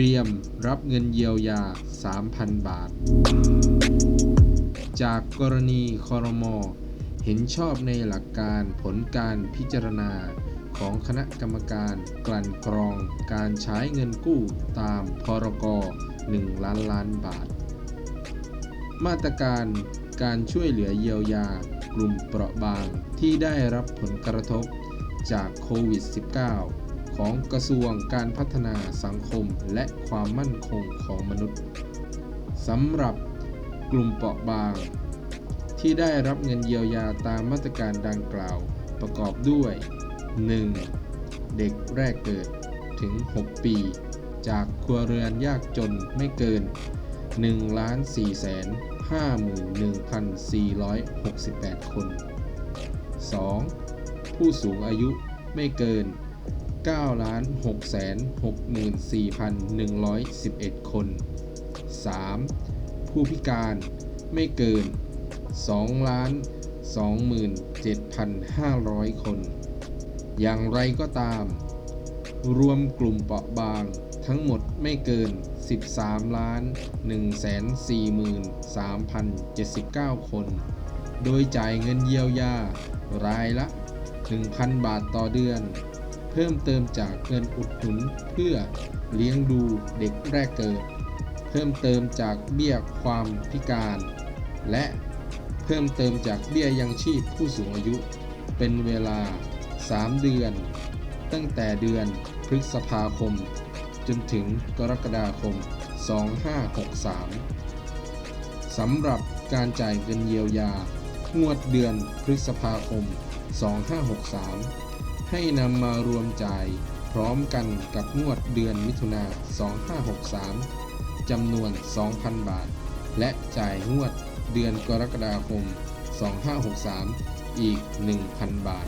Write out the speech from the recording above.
ตรียมรับเงินเยียวยา 3,000 บาท จากกรณีคอรมอเห็นชอบในหลักการผลการพิจารณาของคณะกรรมการกลั่นกรองการใช้เงินกู้ตามพรก1ล้านล้านบาท มาตรการการช่วยเหลือเยียวยากลุ่มเปราะบางที่ได้รับผลกระทบจากโควิด -19 ของกระทรวงการพัฒนาสังคมและความมั่นคงของมนุษย์สำหรับกลุ่มเปราะบาง ที่ได้รับเงินเยียวยาตามมาตรการดังกล่าวประกอบด้วย 1. เด็กแรกเกิดถึง 6 ปี จากครัวเรือนยากจนไม่เกิน1ล้าน4แสน51,468 คน 2. ผู้สูงอายุไม่เกิน 9ล้าน6แสน64,111 คน 3. ผู้พิการไม่เกิน2ล้าน27,500 คน อย่างไรก็ตาม รวมกลุ่มเปราะบางทั้งหมดไม่เกิน 13ล้าน143,079 คน โดยจ่ายเงินเยียวยา รายละ 1,000 บาทต่อเดือน พิ่มเติมจากเงินอุดหนุนเพื่อเลี้ยงดูเด็กแรกเกิด เพิ่มเติมจากเบี้ยความพิการ และเพิ่มเติมจากเบี้ยยังชีพผู้สูงอายุ เป็นเวลา 3 เดือน ตั้งแต่เดือนพฤษภาคม จนถึงกรกฎาคม 2563 สำหรับการจ่ายเงินเยียวยางวดเดือนพฤษภาคม 2563 ให้นำมารวมจ่าย พร้อมกันกับงวดเดือนมิถุนา 2563 จำนวน 2,000 บาท และจ่ายงวดเดือนกรกฎาคม 2563 อีก 1,000 บาท